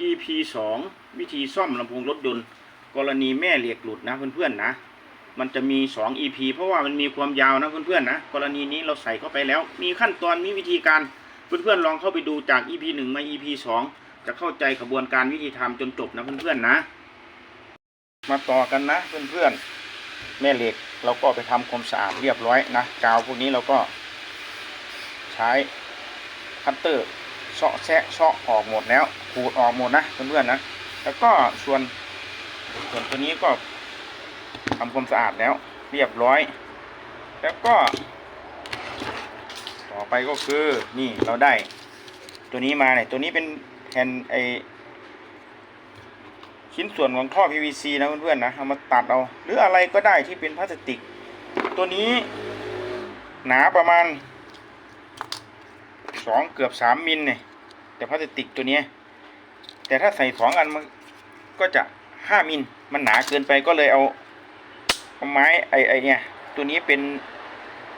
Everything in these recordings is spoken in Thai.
EP 2 วิธีซ่อมลำโพงรถยนต์ กรณีแม่เหล็กหลุดนะเพื่อนๆนะ มันจะมี 2 EP เพราะว่ามันมีความยาวนะเพื่อนๆนะ กรณีนี้เราใส่เข้าไปแล้ว มีขั้นตอนมีวิธีการ เพื่อนๆลองเข้าไปดูจาก EP 1 มา EP 2 จะเข้าใจกระบวนการวิธีทำจนจบนะเพื่อนๆนะ มาต่อกันนะเพื่อนๆ แม่เหล็กเราก็ไปทำความสะอาดเรียบร้อยนะ กาวพวกนี้เราก็ใช้คัตเตอร์ เซาะแซะเซาะออกหมดแล้วขูดออกหมดนะเพื่อนๆนะแล้วก็ส่วนส่วนตัวนี้ก็ทำความสะอาดแล้ว เรียบร้อย แล้วก็ ต่อไปก็คือนี่เราได้ ตัวนี้มาเนี่ยตัวนี้เป็นแผ่นไอชิ้นส่วนของท่อ PVC นะเพื่อนๆนะเอามาตัดเอา หรืออะไรก็ได้ที่เป็นพลาสติก ตัวนี้หนาประมาณ สองเกือบสามมิลเนี่ยแต่พลาสติกตัวเนี้ยแต่ถ้าใส่สองอันมันก็จะห้ามิลมันหนาเกินไปก็เลยเอาเอาไม้ไอไอเนี่ยตัวนี้เป็น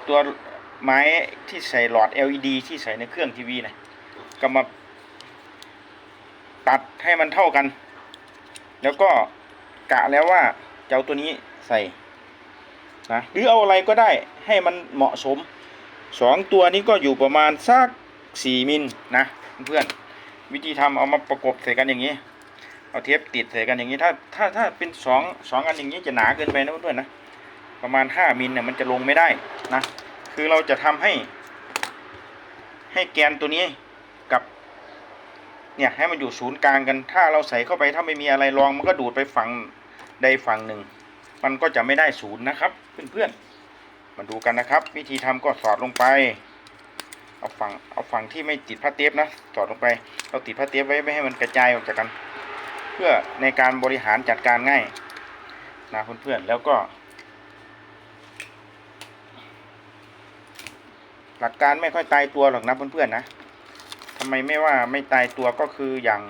ตัวไม้ที่ใส่หลอด LED ที่ใส่ในเครื่องทีวีนะก็มาตัดให้มันเท่ากัน แล้วก็กะแล้วว่าจะเอาตัวนี้ใส่นะหรือเอาอะไรก็ได้ให้มันเหมาะสมสองตัวนี้ก็อยู่ประมาณสัก สี่มิลนะเพื่อนวิธีทำเอามาประกบใส่กันอย่างนี้ เอาเทปติดใส่กันอย่างนี้ ถ้าถ้าถ้าเป็นสองสองอันอย่างนี้จะหนาเกินไปนะเพื่อนนะประมาณห้ามิลเนี่ยมันจะลงไม่ได้นะคือเราจะทำให้ ให้แกนตัวนี้กับเนี่ยให้มันอยู่ศูนย์กลางกัน ถ้าเราใส่เข้าไปถ้าไม่มีอะไรรองมันก็ดูดไปฝั่งใดฝั่งหนึ่ง มันก็จะไม่ได้ศูนย์นะครับ เพื่อนๆมาดูกันนะครับ วิธีทำก็สอดลงไป เอาฝั่งเอาฝั่งที่ไม่ติดผ้าเทปนะสอดลงไป เราติดผ้าเทปไว้ไม่ให้มันกระจายออกจากกัน เพื่อในการบริหารจัดการง่ายนะเพื่อนๆแล้วก็ หลักการไม่ค่อยตายตัวหรอกนะเพื่อนๆนะทำไมไม่ว่าไม่ตายตัวก็คืออย่าง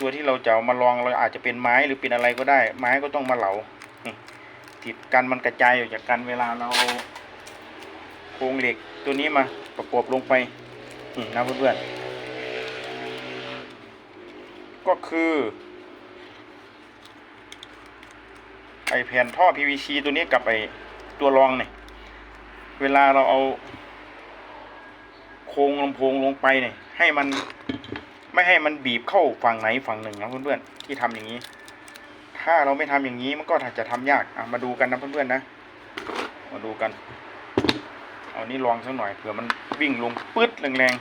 ตัวที่เราจะามาลองเราอาจจะเป็นไม้หรือเป็นอะไรก็ได้ ไม้ก็ต้องมาเหลาติดกันมันกระจายออกจากกันเวลาเราเอาโครงเหล็ก ตัวนี้มาประกบลงไปนี่นะเพื่อนๆ ก็คือไอแผ่นท่อ PVC ตัวนี้กับไอตัวรองเนี่ย เวลาเราเอา โครงลำโพงลงไปเนี่ย ให้มันไม่ให้มันบีบเข้าฝั่งไหนฝั่งหนึ่งนะเพื่อนๆที่ทำอย่างนี้ ถ้าเราไม่ทำอย่างนี้มันก็อาจจะทำยากอะมาดูกันนะเพื่อนๆนะ มาดูกัน เอานี้ลองสักหน่อยเผื่อมันวิ่งลงปื๊ดแรง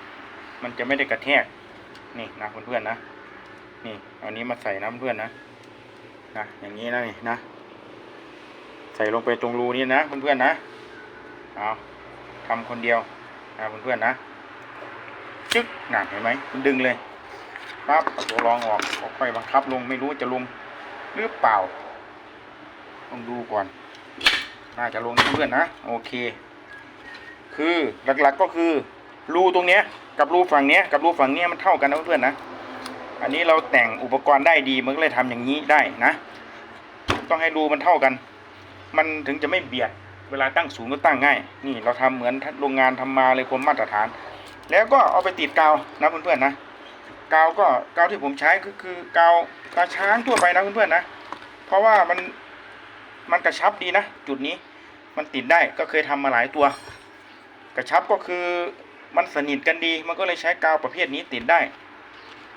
ๆ มันจะไม่ได้กระแทก นี่นะเพื่อนๆนะ นี่เอานี้มาใส่นะเพื่อนนะ นะอย่างนี้นะนี่นะ ใส่ลงไปตรงรูนี้นะเพื่อนๆนะ เอาทำคนเดียวนะเพื่อนๆนะ จึ๊กหนักเห็นไหมมันดึงเลยปั๊บเอาตัวรองออกค่อยบังคับลงไม่รู้จะลงหรือเปล่า ต้องดูก่อน น่าจะลงเพื่อนนะ โอเค คือหลักๆก็คือรูตรงเนี้ยกับรูฝั่งเนี้ยกับรูฝั่งเนี้ยมันเท่ากันนะเพื่อนๆนะอันนี้เราแต่งอุปกรณ์ได้ดีมันก็เลยทำอย่างนี้ได้นะ ต้องให้รูมันเท่ากัน มันถึงจะไม่เบียดเวลาตั้งศูนย์ก็ตั้งง่าย นี่เราทำเหมือนโรงงานทำมาเลยความมาตรฐาน แล้วก็เอาไปติดกาวนะเพื่อนๆนะกาวก็กาวที่ผมใช้ก็คือกาวตาช้างทั่วไปนะเพื่อนๆนะ เพราะว่ามันมันกระชับดีนะ จุดนี้มันติดได้ก็เคยทำมาหลายตัว กระชับก็คือมันสนิทกันดี มันก็เลยใช้กาวประเภทนี้ติดได้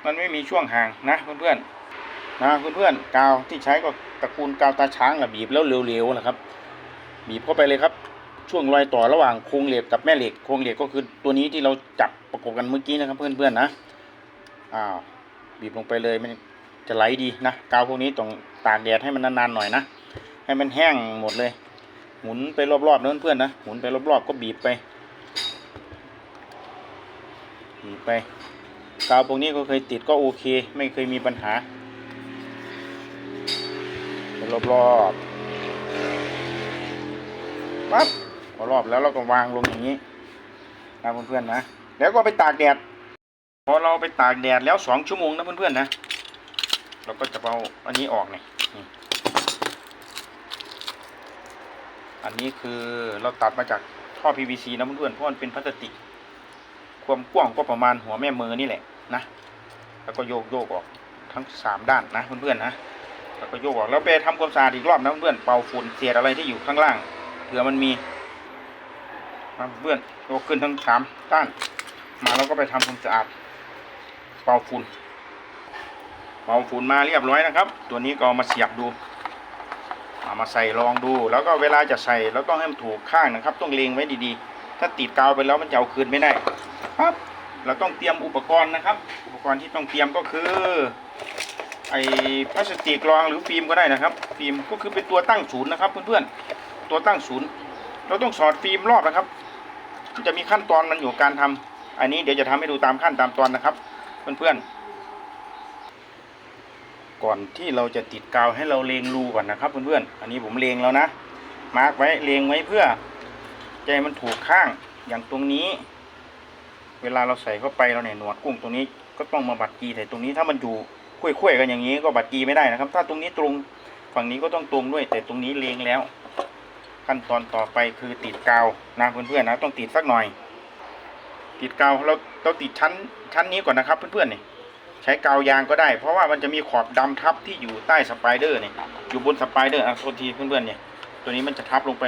มันไม่มีช่วงห่างนะเพื่อนๆนะเพื่อนๆกาวที่ใช้ก็ตระกูลกาวตาช้างแหละบีบแล้วเร็วๆนะครับ บีบเข้าไปเลยครับ ช่วงรอยต่อระหว่างโครงเหล็กกับแม่เหล็กโครงเหล็กก็คือตัวนี้ที่เราจับประกบกันเมื่อกี้นะครับ เพื่อนๆนะอ้าวบีบลงไปเลยมันจะไหลดีนะกาวพวกนี้ต้องตากแดดให้มันนานๆหน่อยนะให้มันแห้งหมดเลย หมุนไปรอบๆนะเพื่อนๆนะหมุนไปรอบๆก็บีบไปีไปกาวพวกนี้ก็เคยติดก็โอเค ไม่เคยมีปัญหาไปรอบปั๊บพอรอบแล้วเราก็วางลงอย่างนี้นะเพื่อนๆนะแล้วก็ไปตากแดดพอเราไปตากแดดแล้วสองชั่วโมงนะเพื่อนๆนะเราก็จะเอาอันนี้ออกเนี่ยอันนี้คือเราตัดมาจากท่อ PVC นะเพื่อนๆเพราะมันเป็นพลาสติก ความกว้างก็ประมาณหัวแม่มือนี่แหละนะ แล้วก็โยกโยกออกทั้งสามด้านนะเพื่อนๆนะ แล้วก็โยกออกแล้วไปทำความสะอาดอีกรอบนะเพื่อนๆเป่าฝุ่นเศษอะไรที่อยู่ข้างล่างเผื่อมันมีมาเพื่อนโยกขึ้นทั้งสามด้าน มาแล้วก็ไปทำความสะอาด เป่าฝุ่นเป่าฝุ่นมาเรียบร้อยนะครับ ตัวนี้ก็มาเสียบดูเอามาใส่ลองดู แล้วก็เวลาจะใส่แล้วต้องให้มันถูกข้างนะครับ ต้องเล็งไว้ดีๆ ถ้าติดกาวไปแล้วมันจะเอาคืนไม่ได้ครับเราต้องเตรียมอุปกรณ์นะครับ อุปกรณ์ที่ต้องเตรียมก็คือ ไอ้พลาสติกรองหรือฟิล์มก็ได้นะครับ ฟิล์มก็คือเป็นตัวตั้งศูนย์นะครับเพื่อนๆตัวตั้งศูนย์เราต้องสอดฟิล์มรอบนะครับ จะมีขั้นตอนมันอยู่การทำอันนี้เดี๋ยวจะทำให้ดูตามขั้นตามตอนนะครับ เพื่อนๆก่อนที่เราจะติดกาวให้เราเลงรูก่อนนะครับเพื่อนๆอันนี้ผมเลงแล้วนะมาร์กไว้เลงไว้เพื่อ ใจมันถูกข้างอย่างตรงนี้ เวลาเราใส่เข้าไปเราเนี่ยหนวดกุ้งตรงนี้ก็ต้องมาบัดกีใส่ตรงนี้ถ้ามันอยู่คุ้ยๆกันอย่างนี้ก็บัดกีไม่ได้นะครับ ถ้าตรงนี้ตรงฝั่งนี้ก็ต้องตรงด้วย แต่ตรงนี้เลงแล้ว ขั้นตอนต่อไปคือติดกาวนะเพื่อนๆนะต้องติดสักหน่อย ติดกาวเราเราติดชั้นชั้นนี้ก่อนนะครับ เพื่อนๆนี่ใช้กาวยางก็ได้ เพราะว่ามันจะมีขอบดำทับที่อยู่ใต้สไปเดอร์เนี่ยอยู่บนสไปเดอร์อะโทษทีเพื่อนๆเนี่ยตัวนี้มันจะทับลงไป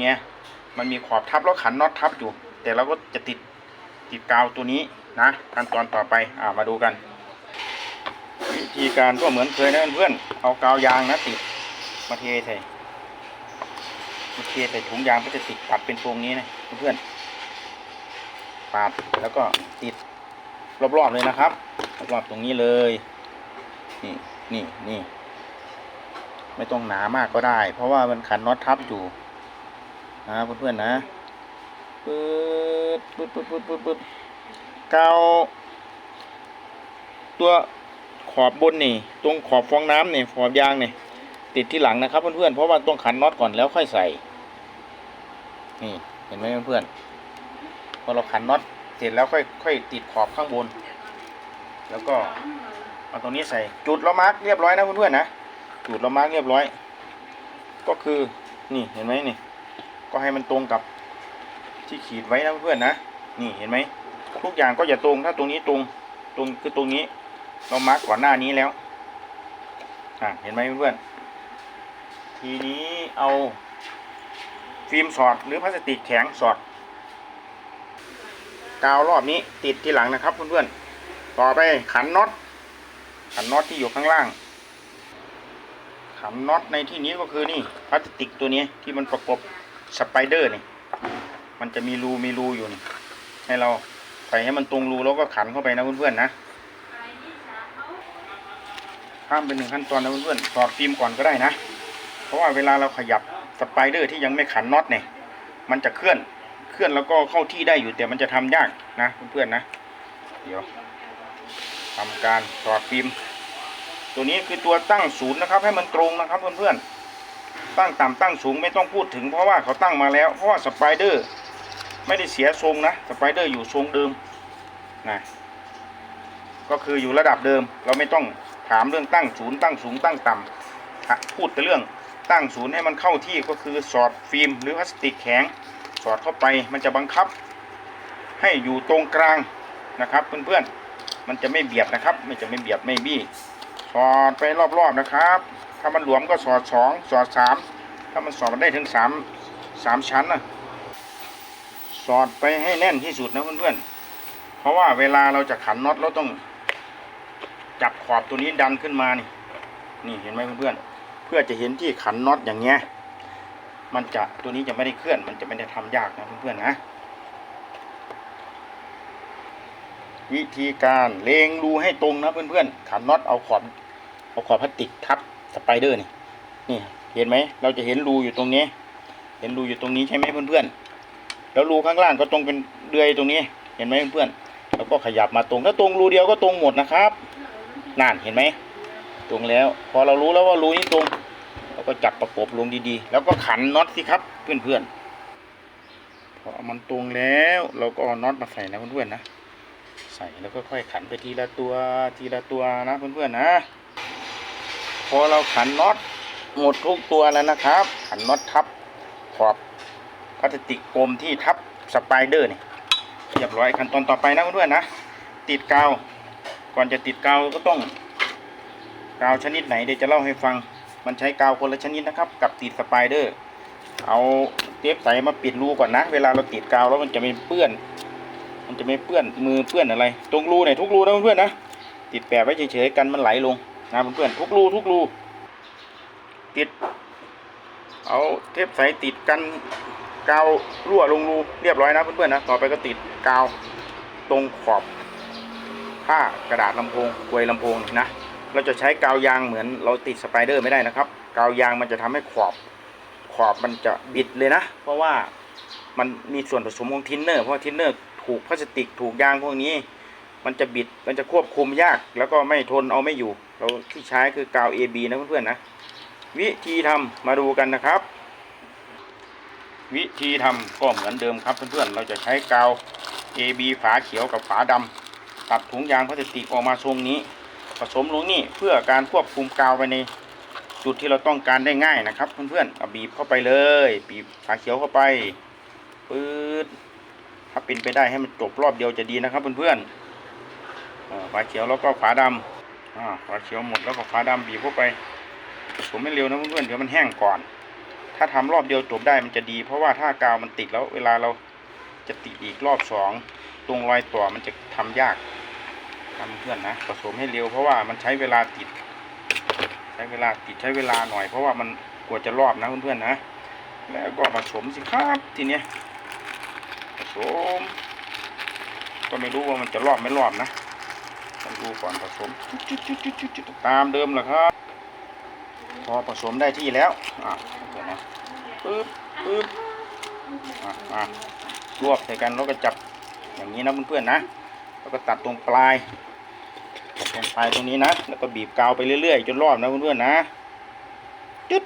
เงี้ย มันมีขอบทับแล้วขันน็อตทับอยู่ แต่เราก็จะติดติดกาวตัวนี้นะขั้นตอนต่อไปอ่ามาดูกัน วิธีการก็เหมือนเคยนะเพื่อนเอากาวยางนะติดมาเทใส่โอเคใส่ถุงยางพลาสติกปัดเป็นทรงนี้นะเพื่อนปาดแล้วก็ติดรอบๆเลยนะครับรอบๆตรงนี้เลยนี่นี่นี่ไม่ต้องหนามากก็ได้ เพราะว่ามันขันน็อตทับอยู่ นะเพื่อนๆนะปึ๊ดปึ๊ดปึ๊ดปึ๊ดปึ๊ดปึ๊ดกาวตัวขอบบนนี่ ตรงขอบฟองน้ำนี่ขอบยางนี่ติดที่หลังนะครับเพื่อนๆเพราะว่าต้องขันน็อตก่อนแล้วค่อยใส่ นี่เห็นไหมเพื่อนๆพอเราขันน็อตเสร็จแล้วค่อยค่อยติดขอบข้างบน แล้วก็เอาตรงนี้ใส่จุดเรามาร์กเรียบร้อยนะเพื่อนๆนะจุดเรามาร์กเรียบร้อย ก็คือนี่เห็นไหมนี่ ก็ให้มันตรงกับที่ขีดไว้นะเพื่อนนะนี่เห็นไหมทุกอย่างก็อย่าตรงถ้าตรงนี้ตรงตรงคือตรงนี้ เรามาร์กก่อนหน้านี้แล้วอะเห็นไหมเพื่อนทีนี้เอาฟิล์มสอดหรือพลาสติกแข็งสอดกาวรอบนี้ติดที่หลังนะครับเพื่อนๆต่อไปขันน็อตขันน็อตที่อยู่ข้างล่าง ขันน็อตในที่นี้ก็คือนี่พลาสติกตัวนี้ที่มันประกบ สไปเดอร์นี่ มันจะมีรูมีรูอยู่นี่ ให้เราใส่ให้มันตรงรูแล้วก็ขันเข้าไปนะเพื่อนๆนะข้ามเป็นหนึ่งขั้นตอนนะเพื่อนๆสอดฟิล์มก่อนก็ได้นะ เพราะว่าเวลาเราขยับสไปเดอร์ที่ยังไม่ขันน็อตเนี่ย มันจะเคลื่อน เคลื่อนแล้วก็เข้าที่ได้อยู่แต่มันจะทำยากนะเพื่อนๆนะ เดี๋ยวทำการสอดฟิล์ม ตัวนี้คือตัวตั้งศูนย์นะครับ ให้มันตรงนะครับเพื่อนๆ ตั้งต่ำตั้งสูงไม่ต้องพูดถึงเพราะว่าเขาตั้งมาแล้ว เพราะว่าสไปเดอร์ไม่ได้เสียทรงนะสไปเดอร์อยู่ทรงเดิมนะก็คืออยู่ระดับเดิม เราไม่ต้องถามเรื่องตั้งศูนย์ตั้งสูงตั้งต่ำพูดแต่เรื่องตั้งศูนย์ให้มันเข้าที่ก็คือสอดฟิล์มหรือพลาสติกแข็ง สอดเข้าไปมันจะบังคับ ให้อยู่ตรงกลางนะครับเพื่อนๆมันจะไม่เบียดนะครับ ไม่จะไม่เบียดไม่บี้สอดไปรอบๆนะครับ ถ้ามันหลวมก็สอดสองสอดสามถ้ามันสอดมันได้ถึงสามสามชั้นนะสอดไปให้แน่นที่สุดนะเพื่อนๆ เพราะว่าเวลาเราจะขันน็อตเราต้องจับขอบตัวนี้ดันขึ้นมานี่ นี่เห็นไหมเพื่อนๆ เพื่อจะเห็นที่ขันน็อตอย่างเงี้ย มันจะตัวนี้จะไม่ได้เคลื่อน มันจะไม่ได้ทำยากนะเพื่อนๆนะวิธีการเลงรูให้ตรงนะเพื่อนๆขันน็อตเอาขอบเอาขอบพลาสติกทับ สไปเดอร์นี่นี่เห็นไหมเราจะเห็นรูอยู่ตรงนี้ เห็นรูอยู่ตรงนี้ใช่ไหมเพื่อนๆแล้วรูข้างล่างก็ตรงเป็นเดือยตรงนี้ เห็นไหมเพื่อนๆแล้วก็ขยับมาตรงถ้าตรงรูเดียวก็ตรงหมดนะครับนั่นเห็นไหมตรงแล้ว พอเรารู้แล้วว่ารูนี้ตรงเราก็จับประกบลงดีๆ แล้วก็ขันน็อตสิครับเพื่อนๆพอมันตรงแล้วเราก็เอาน็อตมาใส่นะเพื่อนๆนะใส่แล้วก็ค่อยขันไปทีละตัวทีละตัวนะเพื่อนๆนะ อเราขันน็อตหมดทุกตัวแล้วนะครับ ขันน็อตทับขอบพลาสติกกลมที่ทับสไปเดอร์นี่เรียบร้อยขั้นตอนต่อไปนะเพื่อนๆนะ ติดกาว ก่อนจะติดกาวก็ต้อง กาวชนิดไหนเดี๋ยวจะเล่าให้ฟัง มันใช้กาวคนละชนิดนะครับ กับติดสไปเดอร์ เอาเทปใสมาปิดรูก่อนนะ เวลาเราติดกาวแล้วมันจะไม่เปื้อน มันจะไม่เปื้อนมือเปื้อนอะไร ตรงรูเนี่ยทุกรูนะเพื่อนๆนะ ติดแปะไว้เฉยๆกันมันไหลลง นะเพื่อนๆทุกรูทุกรูติด เอาเทปใสติดกันกาวรั่วลงรูเรียบร้อยนะเพื่อนๆนะต่อไปก็ติดกาวตรงขอบผ้ากระดาษลำโพงกลวยลำโพงนะเราจะใช้กาวยางเหมือนเราติดสไปเดอร์ไม่ได้นะครับ กาวยางมันจะทำให้ขอบขอบมันจะบิดเลยนะ เพราะว่ามันมีส่วนผสมของทินเนอร์เพราะทินเนอร์ถูกพลาสติกถูกยางพวกนี้ มันจะบิดมันจะควบคุมยาก แล้วก็ไม่ทนเอาไม่อยู่ เราที่ใช้คือกาว AB นะเพื่อนๆนะ วิธีทำมาดูกันนะครับ วิธีทำก็เหมือนเดิมครับเพื่อนๆ เราจะใช้กาว AB ฝาเขียวกับฝาดำตัดถุงยางพลาสติกออกมาทรงนี้ ผสมลงนี่เพื่อการควบคุมกาวไปในจุดที่เราต้องการได้ง่ายนะครับเพื่อนๆเอาบีบเข้าไปเลยบีบฝาเขียวเข้าไปปื๊ดถ้าเป็นไปได้ให้มันจบรอบเดียวจะดีนะครับเพื่อนๆฝาเขียวแล้วก็ฝาดำ อ่าฝาเขียวหมดแล้วก็ฝาดำบีบเข้าไปผสมให้เร็วนะเพื่อนๆเดี๋ยวมันแห้งก่อน ถ้าทำรอบเดียวจบได้มันจะดี เพราะว่าถ้ากาวมันติดแล้วเวลาเราจะติดอีกรอบสองตรงรอยต่อมันจะทำยากทำเพื่อนนะผสมให้เร็วเพราะว่ามันใช้เวลาติด ใช้เวลาติดใช้เวลาหน่อย เพราะว่ามันกว่าจะรอบนะเพื่อนๆนะแล้วก็ผสมสิครับทีเนี้ยผสมก็ไม่รู้ว่ามันจะรอบไม่รอบนะ ดูก่อนผสมตามเดิมแหละครับ พอผสมได้ที่แล้วอะเดี๋ยวนะปึ๊บปึ๊บอะอะรวบใส่กันแล้วก็จับอย่างนี้นะเพื่อนๆนะ แล้วก็ตัดตรงปลายตัดตรงปลายตรงนี้นะ แล้วก็บีบกาวไปเรื่อยๆจนรอบนะเพื่อนๆนะจุด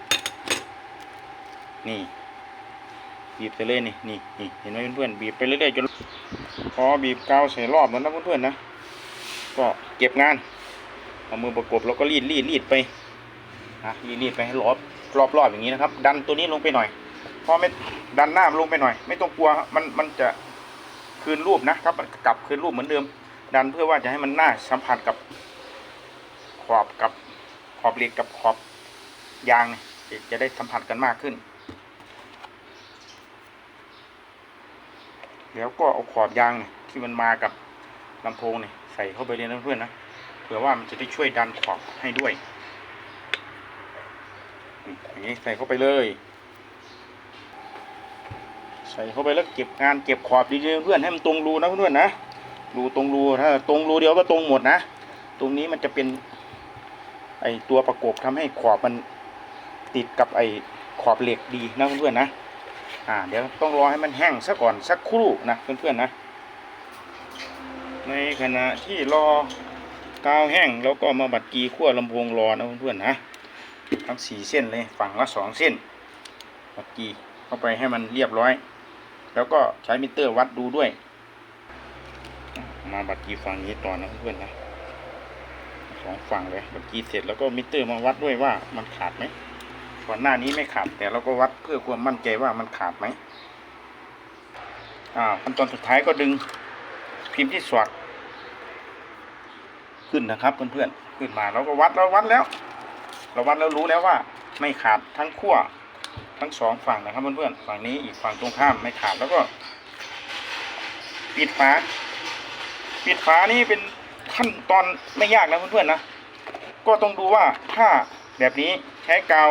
นี่บีบไปเลยนี่นี่นี่เห็นไหมเพื่อนๆบีบไปเรื่อยๆจนพอบีบกาวใส่รอบแล้วนะเพื่อนๆนะ ก็เก็บงาน เอามือประกบแล้วก็รีดรีดรีดไปนะรีดรีดไปให้รอบรอบรอบอย่างนี้นะครับ ดันตัวนี้ลงไปหน่อยพอไม่ดันหน้ามันลงไปหน่อย ไม่ต้องกลัวมันมันจะคืนรูปนะครับกลับคืนรูปเหมือนเดิม ดันเพื่อว่าจะให้มันหน้าสัมผัสกับขอบกับขอบเหล็กกับขอบยางจะได้สัมผัสกันมากขึ้น แล้วก็เอาขอบยางเนี่ยที่มันมากับลำโพงเนี่ย ใส่เข้าไปเลยนะเพื่อนนะเผื่อว่ามันจะได้ช่วยดันขอบให้ด้วยอย่างนี้ใส่เข้าไปเลย ใส่เข้าไปแล้วเก็บงานเก็บขอบดีๆเพื่อนให้มันตรงรูนะเพื่อนๆนะรูตรงรูถ้าตรงรูเดียวก็ตรงหมดนะตรงนี้มันจะเป็นไอตัวประกบทำให้ขอบมันติดกับไอขอบเหล็กดีนะเพื่อนๆนะ อ่า เดี๋ยวต้องรอให้มันแห้งซะก่อนสักครู่นะเพื่อนๆนะ ในขณะที่รอกาวแห้งแล้วก็มาบัดกีขั้วลำโพงรอนะเพื่อนๆนะทั้งสี่เส้นเลยฝั่งละสองเส้นบัดกีเข้าไปให้มันเรียบร้อย แล้วก็ใช้มิเตอร์วัดดูด้วย มาบัดกีฝั่งนี้ต่อนะเพื่อนๆนะสองฝั่งเลยบัดกีเสร็จแล้วก็มิเตอร์มาวัดด้วยว่ามันขาดไหมก่อนหน้านี้ไม่ขาดแต่เราก็วัดเพื่อความมั่นใจว่ามันขาดไหมอ่าขั้นตอนสุดท้ายก็ดึง พิมพ์ที่สวดขึ้นนะครับเพื่อนๆขึ้นมาเราก็วัดเราวัดแล้ว เราวัดแล้วรู้แล้วว่า ไม่ขาดทั้งขั้วทั้งสองฝั่งนะครับเพื่อนๆฝั่งนี้อีกฝั่งตรงข้ามไม่ขาดแล้วก็ ปิดฝาปิดฝานี่เป็นขั้นตอนไม่ยากนะเพื่อนๆนะก็ต้องดูว่าถ้าแบบนี้ใช้กาว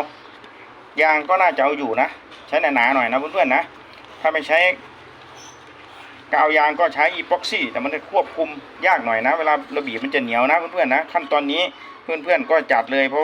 ยางก็น่าจะเอาอยู่นะ ใช้หนาๆหน่อยนะเพื่อนๆนะ ถ้าไม่ใช้ กาวยางก็ใช้อีพ็อกซี่แต่มันจะควบคุมยากหน่อยนะ เวลาเราบีบมันจะเหนียวนะเพื่อนๆนะขั้นตอนนี้เพื่อนๆก็จัดเลยเพราะว่า